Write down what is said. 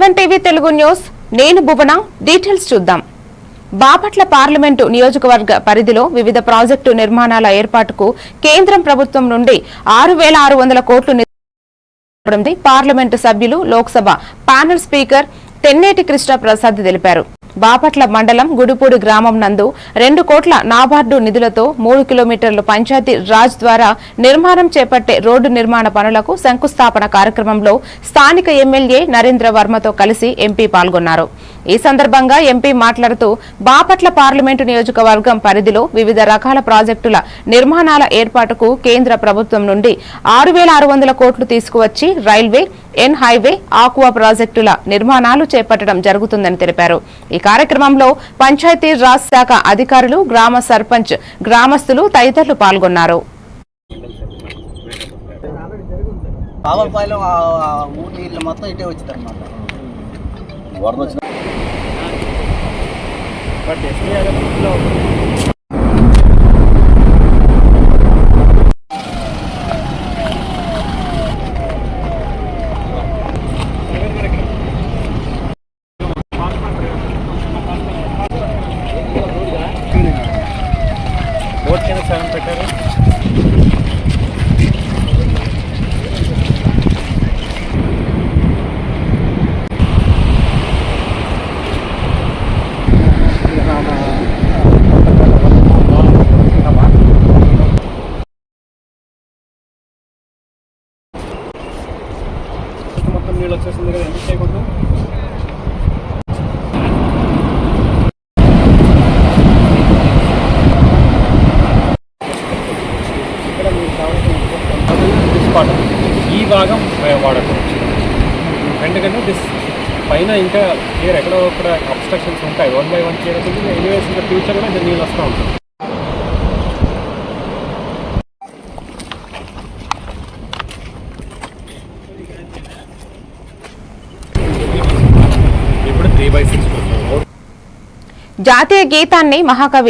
Seven TV Telugu news. నేను భువన. Details చూద్దాం. Bapatla parliament నియోజకవర్గ పరిధిలో వివిధ ప్రాజెక్టు నిర్మాణాల ఏర్పాటుకు కేంద్రం ప్రభుత్వం నుండి ఆరు వేల ఆరు వందల కోట్లు పార్లమెంటు సభ్యులు లోక్సభ ప్యానెల్ స్పీకర్ తెన్నేటి కృష్ణ ప్రసాద్ తెలిపారు. బాపట్ల మండలం గుడిపూడి గ్రామం నందు రెండు కోట్ల నాబార్డు నిధులతో మూడు కిలోమీటర్ల పంచాయతీ రాజ్ ద్వారా నిర్మాణం చేపట్టే రోడ్డు నిర్మాణ పనులకు శంకుస్థాపన కార్యక్రమంలో స్థానిక ఎమ్మెల్యే నరేంద్ర వర్మతో కలిసి ఎంపీ పాల్గొన్నారు. ఈ సందర్భంగా ఎంపీ మాట్లాడుతూ బాపట్ల పార్లమెంటు నియోజకవర్గం పరిధిలో వివిధ రకాల ప్రాజెక్టుల నిర్మాణాల ఏర్పాటుకు కేంద్ర ప్రభుత్వం నుండి ఆరు వేల ఆరు వందల కోట్లు తీసుకువచ్చి రైల్వే ఎన్ హైవే ఆక్వా ప్రాజెక్టుల నిర్మాణాలు చేపట్టడం జరుగుతుందని తెలిపారు. ఈ కార్యక్రమంలో పంచాయతీ రాజ్ శాఖ అధికారులు గ్రామ సర్పంచ్ గ్రామస్తులు తదితరులు పాల్గొన్నారు. మొత్తం నీళ్ళు వచ్చేస్తుంది కదా ఎందుకు చేయకూడదు? ఈ భాగం వాడకూడదు. ఎందుకంటే దిస్ పైన ఇంకా క్లియర్ ఎక్కడో అక్కడ అబ్స్ట్రక్షన్స్ ఉంటాయి. వన్ బై వన్ క్లియర్ అవుతుంది. ఎనివేస్ ఇంకా ఫ్యూచర్ కూడా నీళ్ళు వస్తూ ఉంటుంది జాతీయ గీతాన్ని మహాకవి